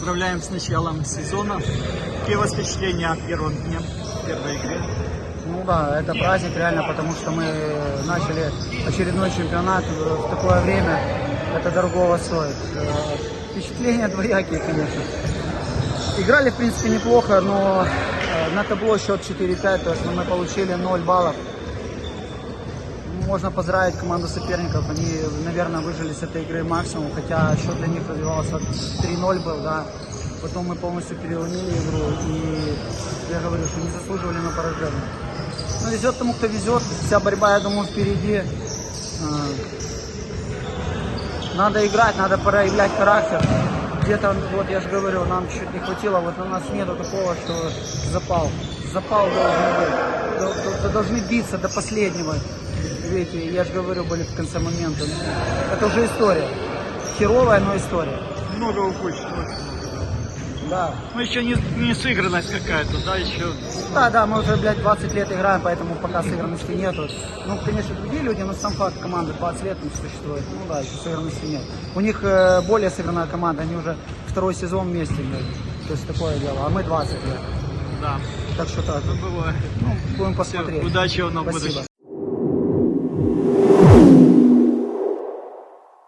Поздравляем с началом сезона. Какие у вас впечатления о первом дне, первой игре? Ну да, это праздник реально, потому что мы начали очередной чемпионат в такое время. Это дорогого стоит. Э, Впечатления двоякие, конечно. Играли, в принципе, неплохо, но э, на табло счет 4-5, то есть ну, мы получили 0 баллов. Можно поздравить команду соперников, они, наверное, выжили с этой игры максимум, хотя счет для них развивался 3-0 был, да. Потом мы полностью переломили игру, и я говорю, что не заслуживали на поражение. Ну, везет тому, кто везет, вся борьба, я думаю, впереди. А, Надо играть, надо проявлять характер. Где-то, вот я же говорю, нам чуть не хватило, вот у нас нету такого, что запал. Запал должен быть. Должны биться до последнего. Видите, я же говорю, были в конце момента. Это уже история. Херовая, но история. Много упущено. Да. Ну, еще не, не сыгранность какая-то, да, еще. Да, да, мы уже, блядь, 20 лет играем, поэтому пока сыгранности нету. Ну, конечно, другие люди, но сам факт команды 20 лет не существует. Ну да, еще сыгранности нет. У них э, более сыгранная команда, они уже второй сезон вместе, блядь. То есть такое дело, а мы 20 лет. Да, Так что так. ну, бывает. Ну, будем посмотреть. удачи вам на Спасибо. будущее.